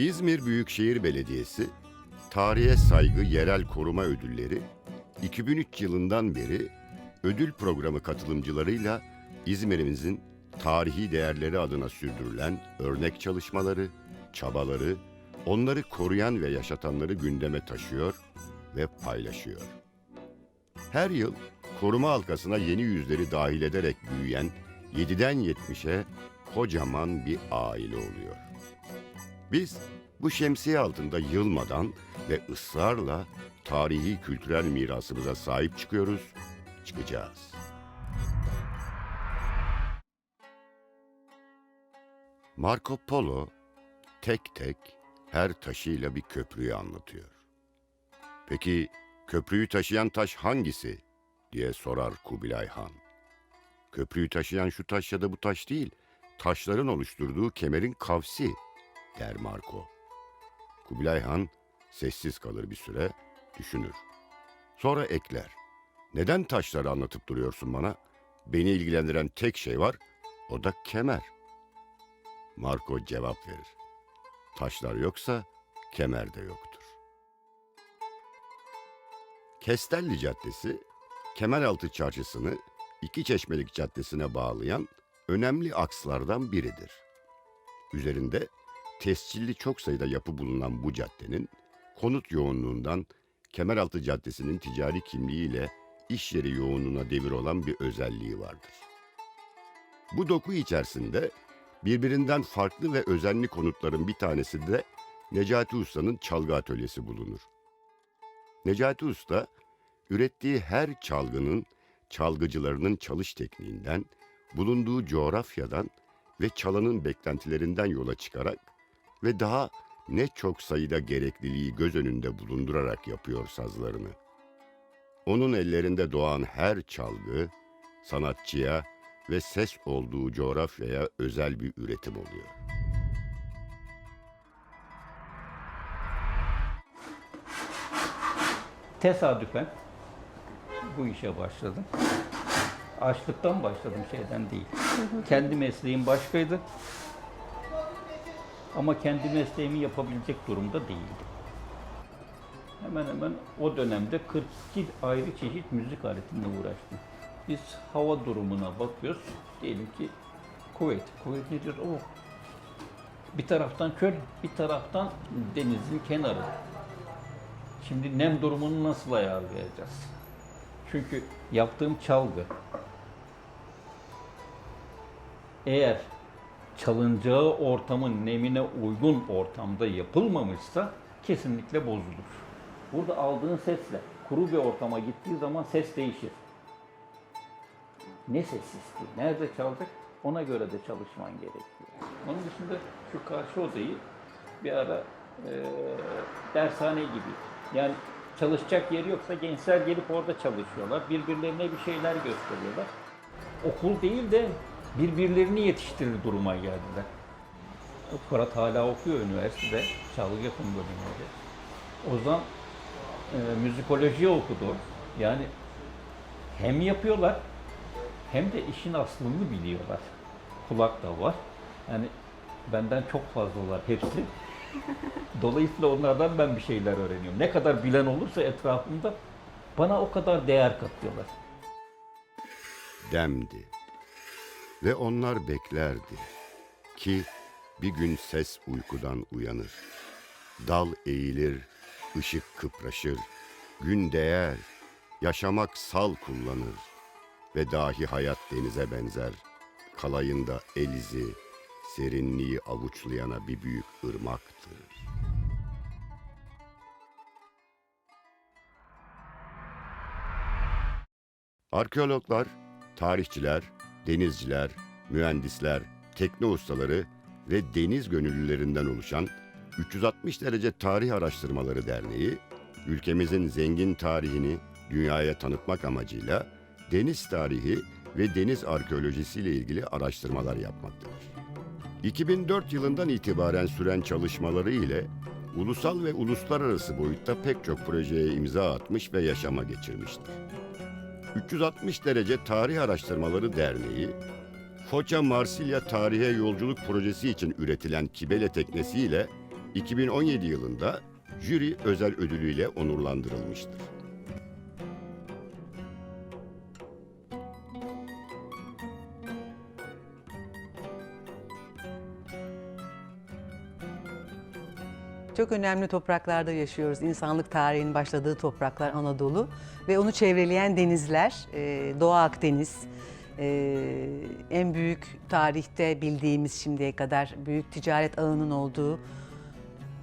İzmir Büyükşehir Belediyesi Tarihe Saygı Yerel Koruma Ödülleri 2003 yılından beri ödül programı katılımcılarıyla İzmir'imizin tarihi değerleri adına sürdürülen örnek çalışmaları, çabaları, onları koruyan ve yaşatanları gündeme taşıyor ve paylaşıyor. Her yıl koruma halkasına yeni yüzleri dahil ederek büyüyen 7'den 70'e kocaman bir aile oluyor. Biz bu şemsiye altında yılmadan ve ısrarla tarihi kültürel mirasımıza sahip çıkıyoruz, çıkacağız. Marco Polo tek tek her taşıyla bir köprüyü anlatıyor. Peki köprüyü taşıyan taş hangisi diye sorar Kubilay Han. Köprüyü taşıyan şu taş ya da bu taş değil, taşların oluşturduğu kemerin kavsi der Marco. Kubilay Han sessiz kalır bir süre, düşünür. Sonra ekler. Neden taşları anlatıp duruyorsun bana? Beni ilgilendiren tek şey var, o da kemer. Marco cevap verir. Taşlar yoksa kemer de yoktur. Kestelli Caddesi, Kemeraltı Çarşısı'nı iki Çeşmelik Caddesi'ne bağlayan önemli akslardan biridir. Üzerinde tescilli çok sayıda yapı bulunan bu caddenin konut yoğunluğundan Kemeraltı Caddesi'nin ticari kimliğiyle iş yeri yoğunluğuna devir olan bir özelliği vardır. Bu doku içerisinde birbirinden farklı ve özenli konutların bir tanesi de Necati Usta'nın çalgı atölyesi bulunur. Necati Usta, ürettiği her çalgının çalgıcılarının çalış tekniğinden, bulunduğu coğrafyadan ve çalanın beklentilerinden yola çıkarak ve daha ne çok sayıda gerekliliği göz önünde bulundurarak yapıyor sazlarını. Onun ellerinde doğan her çalgı, sanatçıya ve ses olduğu coğrafyaya özel bir üretim oluyor. Tesadüfen bu işe başladım. Açlıktan başladım şeyden değil. Kendi mesleğim başkaydı. Ama kendi mesleğimi yapabilecek durumda değildim. Hemen hemen o dönemde 42 ayrı çeşit müzik aletinle uğraştım. Biz hava durumuna bakıyoruz. Diyelim ki kuvvet. Kuvvet nedir? O. Bir taraftan köl, bir taraftan denizin kenarı. Şimdi nem durumunu nasıl ayarlayacağız? Çünkü yaptığım çalgı eğer çalınacağı ortamın nemine uygun ortamda yapılmamışsa kesinlikle bozulur. Burada aldığın sesle kuru bir ortama gittiği zaman ses değişir. Ne ses istiyor, nerede çalacak ona göre de çalışman gerekiyor. Onun dışında şu karşı odayı bir ara e, dershane gibi. Yani çalışacak yeri yoksa gençler gelip orada çalışıyorlar. Birbirlerine bir şeyler gösteriyorlar. Okul değil de birbirlerini yetiştirir duruma geldiler. Fırat hala okuyor üniversitede. Çalgı yapım bölümünde. Ozan e, müzikoloji okudu. Yani hem yapıyorlar hem de işin aslını biliyorlar. Kulak da var. Yani benden çok fazlalar hepsi. Dolayısıyla onlardan ben bir şeyler öğreniyorum. Ne kadar bilen olursa etrafımda bana o kadar değer katıyorlar. demdi. Ve onlar beklerdi ki bir gün ses uykudan uyanır. Dal eğilir, ışık kıpraşır, gün değer, yaşamak sal kullanır. Ve dahi hayat denize benzer, kalayında el izi, serinliği avuçlayana bir büyük ırmaktır. Arkeologlar, tarihçiler, denizciler, mühendisler, tekne ustaları ve deniz gönüllülerinden oluşan 360 derece Tarih Araştırmaları Derneği, ülkemizin zengin tarihini dünyaya tanıtmak amacıyla deniz tarihi ve deniz arkeolojisi ile ilgili araştırmalar yapmaktadır. 2004 yılından itibaren süren çalışmaları ile ulusal ve uluslararası boyutta pek çok projeye imza atmış ve yaşama geçirmiştir. 360 derece Tarih Araştırmaları Derneği, Foça Marsilya Tarihe Yolculuk Projesi için üretilen Kibele teknesiyle 2017 yılında jüri özel ödülüyle onurlandırılmıştır. Çok önemli topraklarda yaşıyoruz. İnsanlık tarihinin başladığı topraklar Anadolu ve onu çevreleyen denizler, e, Doğu Akdeniz, e, en büyük tarihte bildiğimiz şimdiye kadar büyük ticaret ağının olduğu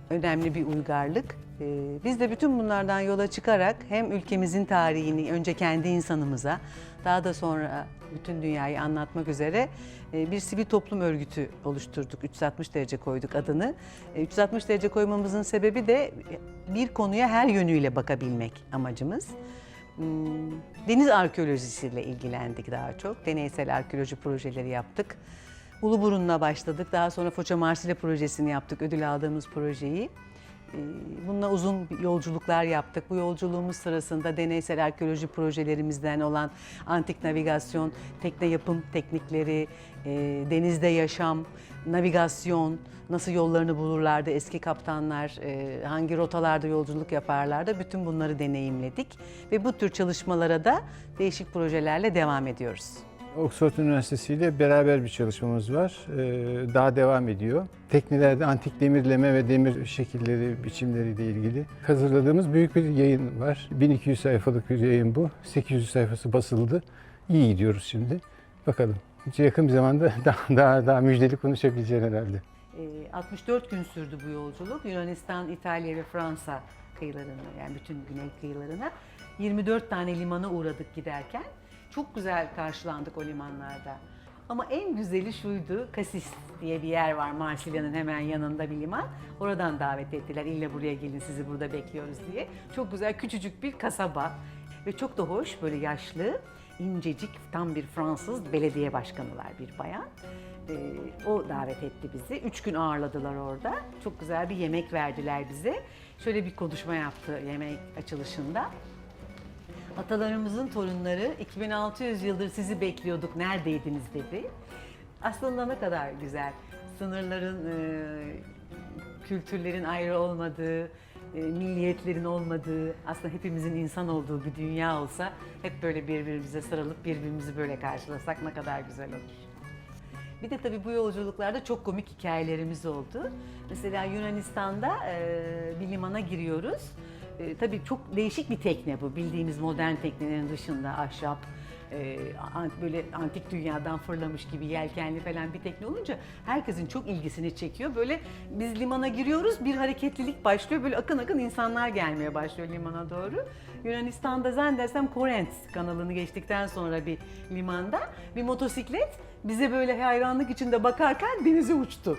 önemli bir uygarlık. Ee, Biz de bütün bunlardan yola çıkarak hem ülkemizin tarihini önce kendi insanımıza daha da sonra bütün dünyayı anlatmak üzere e, bir sivil toplum örgütü oluşturduk. 360 derece koyduk adını. E, 360 derece koymamızın sebebi de bir konuya her yönüyle bakabilmek amacımız. Hmm, Deniz arkeolojisiyle ilgilendik daha çok. Deneysel arkeoloji projeleri yaptık. Uluburun'la başladık. Daha sonra Foça Marsile projesini yaptık. Ödül aldığımız projeyi. Ee, Bununla uzun yolculuklar yaptık. Bu yolculuğumuz sırasında deneysel arkeoloji projelerimizden olan antik navigasyon, tekne yapım teknikleri, e, denizde yaşam, navigasyon, nasıl yollarını bulurlardı eski kaptanlar, e, hangi rotalarda yolculuk yaparlardı bütün bunları deneyimledik. Ve bu tür çalışmalara da değişik projelerle devam ediyoruz. Oxford Üniversitesi ile beraber bir çalışmamız var. Ee, daha devam ediyor. Teknelerde antik demirleme ve demir şekilleri, biçimleriyle ilgili hazırladığımız büyük bir yayın var. 1200 sayfalık bir yayın bu. 800 sayfası basıldı. İyi gidiyoruz şimdi. Bakalım. Yakın bir zamanda daha daha, daha müjdeli konuşabileceğiz herhalde. Ee, 64 gün sürdü bu yolculuk. Yunanistan, İtalya ve Fransa kıyılarına yani bütün güney kıyılarına 24 tane limana uğradık giderken. Çok güzel karşılandık o limanlarda. Ama en güzeli şuydu, Kasis diye bir yer var Marsilya'nın hemen yanında bir liman. Oradan davet ettiler, illa buraya gelin sizi burada bekliyoruz diye. Çok güzel küçücük bir kasaba ve çok da hoş böyle yaşlı, incecik tam bir Fransız belediye başkanılar bir bayan. Ee, o davet etti bizi. Üç gün ağırladılar orada. Çok güzel bir yemek verdiler bize. Şöyle bir konuşma yaptı yemek açılışında. Atalarımızın torunları 2600 yıldır sizi bekliyorduk, neredeydiniz dedi. Aslında ne kadar güzel. Sınırların, e, kültürlerin ayrı olmadığı, e, milliyetlerin olmadığı, aslında hepimizin insan olduğu bir dünya olsa hep böyle birbirimize sarılıp birbirimizi böyle karşılasak ne kadar güzel olur. Bir de tabii bu yolculuklarda çok komik hikayelerimiz oldu. Mesela Yunanistan'da e, bir limana giriyoruz. E, tabii çok değişik bir tekne bu. Bildiğimiz modern teknelerin dışında ahşap, e, böyle antik dünyadan fırlamış gibi yelkenli falan bir tekne olunca herkesin çok ilgisini çekiyor. Böyle biz limana giriyoruz, bir hareketlilik başlıyor. Böyle akın akın insanlar gelmeye başlıyor limana doğru. Yunanistan'da zannedersem Korent kanalını geçtikten sonra bir limanda bir motosiklet bize böyle hayranlık içinde bakarken denize uçtu.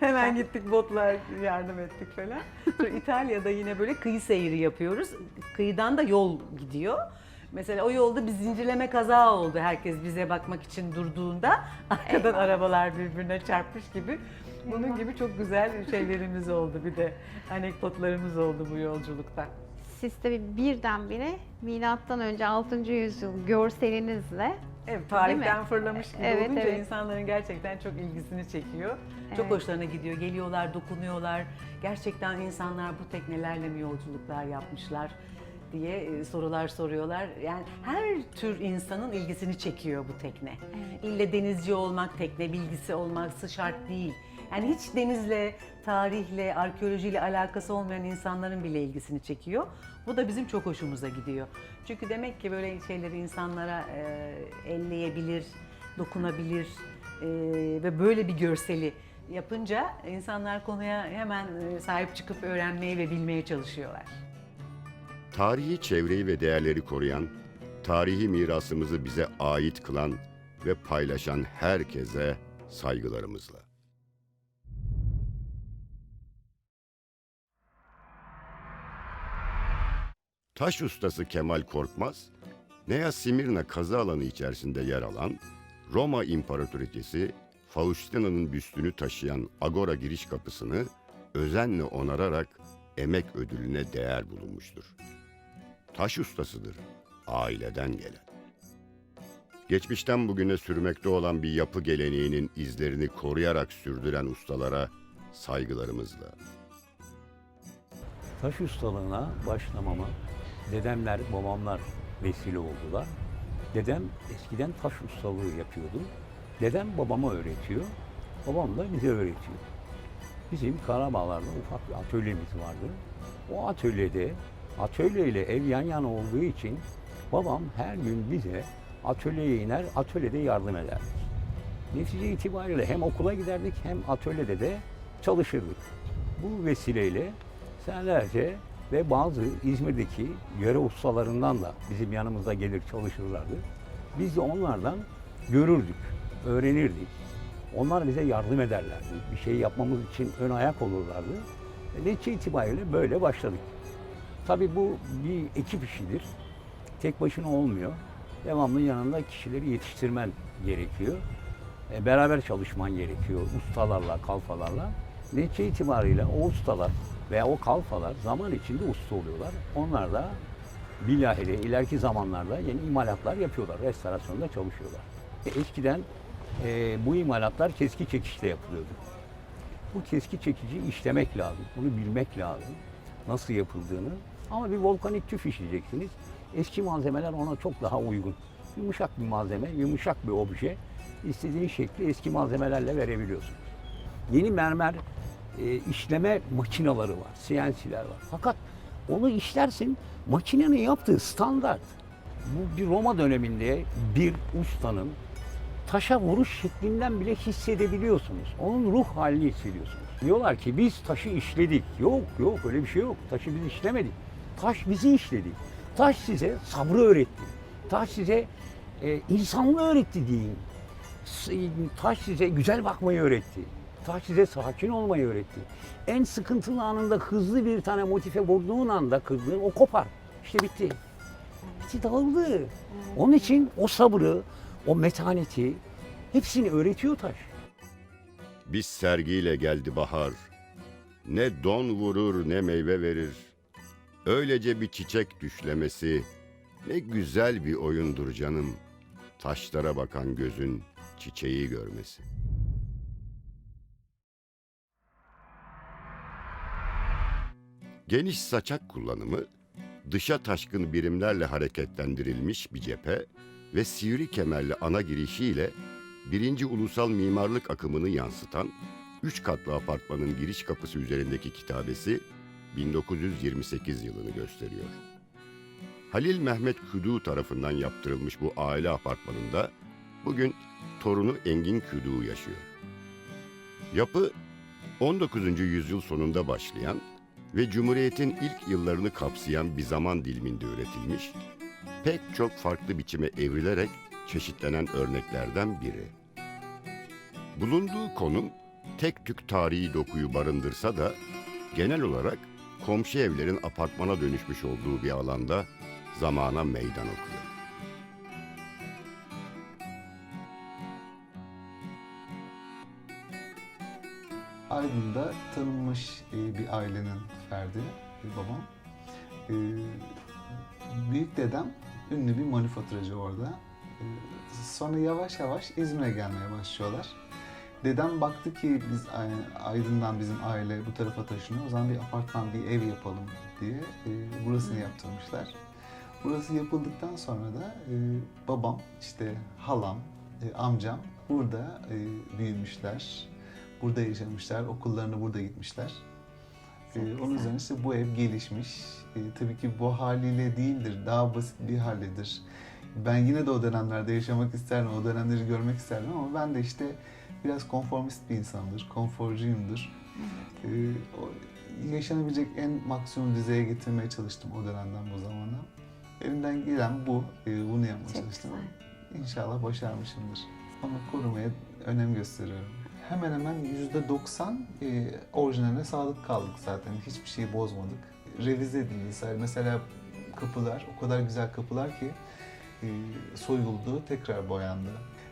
Hemen gittik botlar yardım ettik falan. Sonra İtalya'da yine böyle kıyı seyri yapıyoruz. Kıyıdan da yol gidiyor. Mesela o yolda bir zincirleme kaza oldu. Herkes bize bakmak için durduğunda arkadan Eyvah. arabalar birbirine çarpmış gibi. Bunun gibi çok güzel şeylerimiz oldu bir de anekdotlarımız oldu bu yolculukta. Siz tabii birdenbire milattan önce 6. yüzyıl görselinizle Evet, tarihten fırlamış gibi Evet, olunca evet. insanların gerçekten çok ilgisini çekiyor. Çok Evet. hoşlarına gidiyor. Geliyorlar, dokunuyorlar. Gerçekten insanlar bu teknelerle mi yolculuklar yapmışlar diye e, sorular soruyorlar. Yani her tür insanın ilgisini çekiyor bu tekne. Evet. İlle denizci olmak, tekne bilgisi olması şart değil. Yani hiç denizle, tarihle, arkeolojiyle alakası olmayan insanların bile ilgisini çekiyor. Bu da bizim çok hoşumuza gidiyor. Çünkü demek ki böyle şeyleri insanlara e, elleyebilir, dokunabilir e, ve böyle bir görseli yapınca insanlar konuya hemen e, sahip çıkıp öğrenmeye ve bilmeye çalışıyorlar. Tarihi çevreyi ve değerleri koruyan, tarihi mirasımızı bize ait kılan ve paylaşan herkese saygılarımızla. Taş ustası Kemal Korkmaz, Nea Simirna kazı alanı içerisinde yer alan Roma İmparatoriçesi Faustina'nın büstünü taşıyan Agora giriş kapısını özenle onararak emek ödülüne değer bulunmuştur. Taş ustasıdır, aileden gelen. Geçmişten bugüne sürmekte olan bir yapı geleneğinin izlerini koruyarak sürdüren ustalara saygılarımızla. Taş ustalığına başlamama dedemler, babamlar vesile oldular. Dedem eskiden taş ustalığı yapıyordu. Dedem babama öğretiyor. Babam da bize öğretiyor. Bizim Karabağlar'da ufak bir atölyemiz vardı. O atölyede, atölye ile ev yan yana olduğu için babam her gün bize atölyeye iner, atölyede yardım ederdik. Netice itibariyle hem okula giderdik hem atölyede de çalışırdık. Bu vesileyle senelerce ve bazı İzmir'deki yöre ustalarından da bizim yanımıza gelir çalışırlardı. Biz de onlardan görürdük, öğrenirdik. Onlar bize yardım ederlerdi. Bir şey yapmamız için ön ayak olurlardı. E, Netice itibariyle böyle başladık. Tabii bu bir ekip işidir. Tek başına olmuyor. Devamlı yanında kişileri yetiştirmen gerekiyor. E, beraber çalışman gerekiyor ustalarla, kalfalarla. Netice itibariyle o ustalar veya o kalfalar zaman içinde usta oluyorlar. Onlar da bilahare ileriki zamanlarda yeni imalatlar yapıyorlar. Restorasyonda çalışıyorlar. E, Eskiden e, bu imalatlar keski çekişle yapılıyordu. Bu keski çekici işlemek lazım. Bunu bilmek lazım. Nasıl yapıldığını. Ama bir volkanik tüf işleyeceksiniz. Eski malzemeler ona çok daha uygun. Yumuşak bir malzeme, yumuşak bir obje. istediğin şekli eski malzemelerle verebiliyorsunuz. Yeni mermer e, işleme makinaları var, CNC'ler var. Fakat onu işlersin, makinenin yaptığı standart. Bu bir Roma döneminde bir ustanın taşa vuruş şeklinden bile hissedebiliyorsunuz. Onun ruh halini hissediyorsunuz. Diyorlar ki biz taşı işledik. Yok yok öyle bir şey yok. Taşı biz işlemedik. Taş bizi işledi. Taş size sabrı öğretti. Taş size e, insanlığı öğretti diyeyim. Taş size güzel bakmayı öğretti. Taş size sakin olmayı öğretti. En sıkıntılı anında hızlı bir tane motife vurduğun anda kırdığın o kopar. İşte bitti. Bitti dağıldı. Onun için o sabrı, o metaneti hepsini öğretiyor taş. Biz sergiyle geldi bahar. Ne don vurur ne meyve verir. Öylece bir çiçek düşlemesi. Ne güzel bir oyundur canım. Taşlara bakan gözün çiçeği görmesi. Geniş saçak kullanımı, dışa taşkın birimlerle hareketlendirilmiş bir cephe ve sivri kemerli ana girişiyle birinci ulusal mimarlık akımını yansıtan üç katlı apartmanın giriş kapısı üzerindeki kitabesi 1928 yılını gösteriyor. Halil Mehmet Küdü tarafından yaptırılmış bu aile apartmanında bugün torunu Engin Küdü yaşıyor. Yapı 19. yüzyıl sonunda başlayan ve Cumhuriyet'in ilk yıllarını kapsayan bir zaman diliminde üretilmiş, pek çok farklı biçime evrilerek çeşitlenen örneklerden biri. Bulunduğu konum tek tük tarihi dokuyu barındırsa da genel olarak komşu evlerin apartmana dönüşmüş olduğu bir alanda zamana meydan okuyor. Aydın'da tanınmış e, bir ailenin ferdi, bir babam. E, büyük dedem ünlü bir manifaturacı orada. E, sonra yavaş yavaş İzmir'e gelmeye başlıyorlar. Dedem baktı ki biz Aydın'dan bizim aile bu tarafa taşınıyor. O zaman bir apartman, bir ev yapalım diye burasını yaptırmışlar. Burası yapıldıktan sonra da babam, işte halam, amcam burada büyümüşler. Burada yaşamışlar, okullarına burada gitmişler. Ee, onun üzerine işte bu ev gelişmiş. Ee, tabii ki bu haliyle değildir, daha basit bir halledir. Ben yine de o dönemlerde yaşamak isterdim, o dönemleri görmek isterdim ama ben de işte biraz konformist bir insandır, konforcuyumdur. Ee, o yaşanabilecek en maksimum düzeye getirmeye çalıştım o dönemden bu zamana. Elimden gelen bu, ee, bunu yapmaya Çok çalıştım. güzel. İnşallah başarmışımdır. Onu korumaya önem gösteriyorum. Hemen hemen %90 e, orijinaline sadık kaldık zaten. Hiçbir şeyi bozmadık. Revize edildi. Mesela kapılar, o kadar güzel kapılar ki e, soyuldu, tekrar boyandı.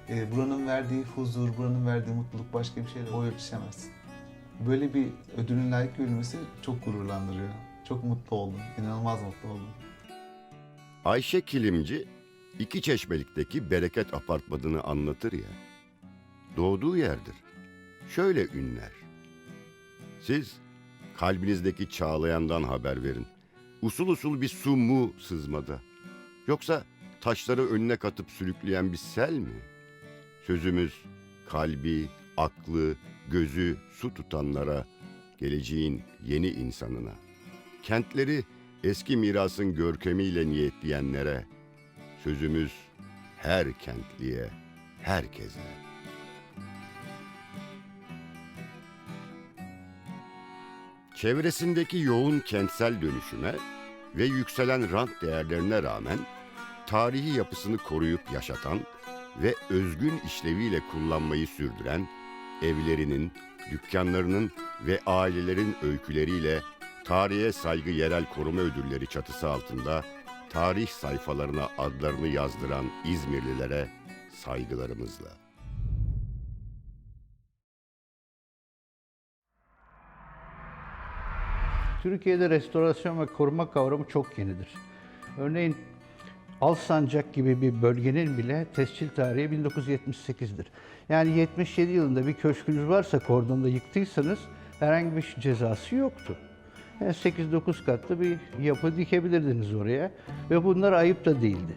E, buranın verdiği huzur, buranın verdiği mutluluk başka bir şeyle boy ölçüşemez. Böyle bir ödülün layık görülmesi çok gururlandırıyor. Çok mutlu oldum, inanılmaz mutlu oldum. Ayşe Kilimci iki çeşmelikteki bereket apartmanını anlatır ya. Doğduğu yerdir. Şöyle ünler. Siz kalbinizdeki çağlayandan haber verin. Usul usul bir su mu sızmadı? Yoksa taşları önüne katıp sürükleyen bir sel mi? Sözümüz kalbi, aklı, gözü su tutanlara, geleceğin yeni insanına. Kentleri eski mirasın görkemiyle niyetleyenlere. Sözümüz her kentliye, herkese. Çevresindeki yoğun kentsel dönüşüme ve yükselen rant değerlerine rağmen tarihi yapısını koruyup yaşatan ve özgün işleviyle kullanmayı sürdüren evlerinin, dükkanlarının ve ailelerin öyküleriyle Tarihe Saygı Yerel Koruma Ödülleri çatısı altında tarih sayfalarına adlarını yazdıran İzmirlilere saygılarımızla. Türkiye'de restorasyon ve koruma kavramı çok yenidir. Örneğin Alsancak gibi bir bölgenin bile tescil tarihi 1978'dir. Yani 77 yılında bir köşkünüz varsa kordonda yıktıysanız herhangi bir cezası yoktu. Yani 8-9 katlı bir yapı dikebilirdiniz oraya ve bunlar ayıp da değildi.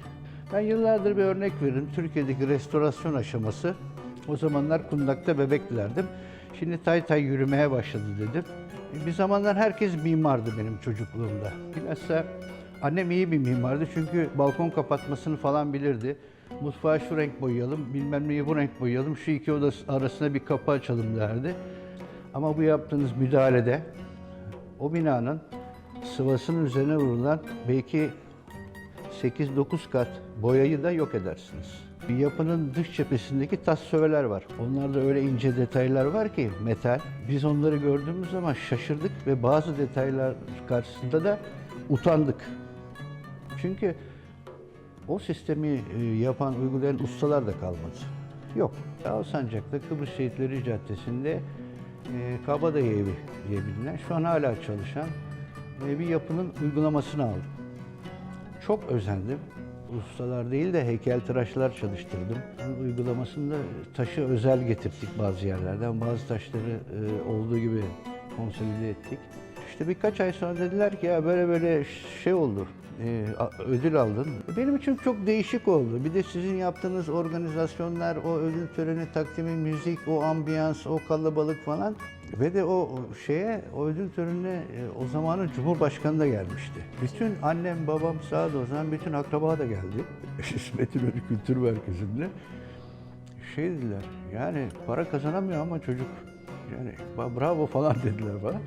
Ben yıllardır bir örnek veririm. Türkiye'deki restorasyon aşaması o zamanlar kundakta bebeklerdim. Şimdi tay tay yürümeye başladı dedim. Bir zamanlar herkes mimardı benim çocukluğumda. Bilhassa annem iyi bir mimardı çünkü balkon kapatmasını falan bilirdi. Mutfağı şu renk boyayalım, bilmem neyi bu renk boyayalım, şu iki oda arasına bir kapı açalım derdi. Ama bu yaptığınız müdahalede o binanın sıvasının üzerine vurulan belki 8-9 kat boyayı da yok edersiniz. Yapının dış cephesindeki tas söveler var. Onlarda öyle ince detaylar var ki metal. Biz onları gördüğümüz zaman şaşırdık ve bazı detaylar karşısında da utandık. Çünkü o sistemi e, yapan, uygulayan ustalar da kalmadı. Yok. Alsancak'ta Kıbrıs Şehitleri Caddesi'nde e, Kabadayı Evi diye bilinen, şu an hala çalışan e, bir yapının uygulamasını aldım. Çok özendim. Ustalar değil de heykeltıraşlar çalıştırdım. Uygulamasında taşı özel getirdik bazı yerlerden. Bazı taşları e, olduğu gibi konsolide ettik. İşte birkaç ay sonra dediler ki ya böyle böyle şey oldu. e, ödül aldın. Benim için çok değişik oldu. Bir de sizin yaptığınız organizasyonlar, o ödül töreni takdimi, müzik, o ambiyans, o kalabalık falan. Ve de o o şeye, o ödül törenine e, o zamanın Cumhurbaşkanı da gelmişti. Bütün annem, babam, Saad Ozan, bütün akraba da geldi. İsmet İnönü Kültür Merkezi'nde. Şey dediler, yani para kazanamıyor ama çocuk, yani bravo falan dediler bana.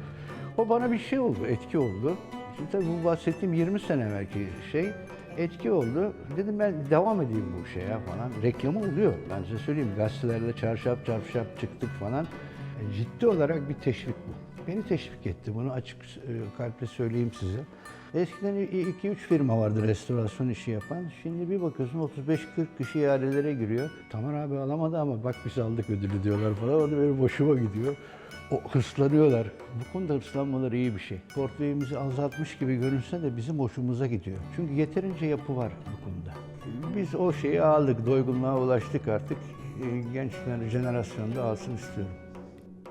O bana bir şey oldu, etki oldu. Şimdi tabii bu bahsettiğim 20 sene evvelki şey etki oldu. Dedim ben devam edeyim bu şeye falan. Reklamı oluyor. Ben size söyleyeyim gazetelerde çarşaf çarşaf çıktık falan. E, Ciddi olarak bir teşvik bu. Beni teşvik etti. Bunu açık e, kalple söyleyeyim size. Eskiden 2-3 firma vardı restorasyon işi yapan. Şimdi bir bakıyorsun 35-40 kişi ihalelere giriyor. Tamam abi alamadı ama bak biz aldık ödülü diyorlar falan. O da benim hoşuma gidiyor. O hırslanıyorlar. Bu konuda hırslanmaları iyi bir şey. Portföyümüzü azaltmış gibi görünse de bizim hoşumuza gidiyor. Çünkü yeterince yapı var bu konuda. Biz o şeyi aldık, doygunluğa ulaştık artık. E, Gençler jenerasyonda alsın istiyorum.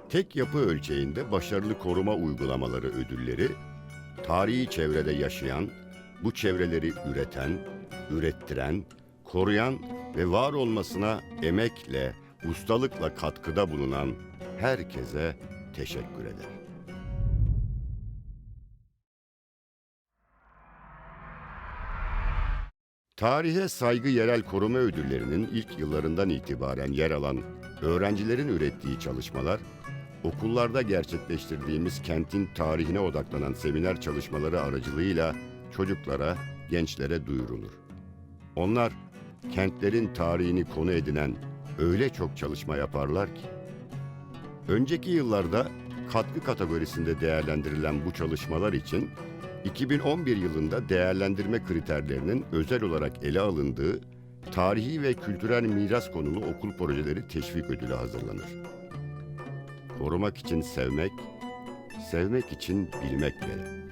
Tek yapı ölçeğinde başarılı koruma uygulamaları ödülleri, tarihi çevrede yaşayan, bu çevreleri üreten, ürettiren, koruyan ve var olmasına emekle, ustalıkla katkıda bulunan herkese teşekkür eder. Tarihe Saygı Yerel Koruma Ödülleri'nin ilk yıllarından itibaren yer alan öğrencilerin ürettiği çalışmalar, okullarda gerçekleştirdiğimiz kentin tarihine odaklanan seminer çalışmaları aracılığıyla çocuklara, gençlere duyurulur. Onlar kentlerin tarihini konu edinen öyle çok çalışma yaparlar ki, önceki yıllarda katkı kategorisinde değerlendirilen bu çalışmalar için 2011 yılında değerlendirme kriterlerinin özel olarak ele alındığı tarihi ve kültürel miras konulu okul projeleri teşvik ödülü hazırlanır. Korumak için sevmek, sevmek için bilmek gerek.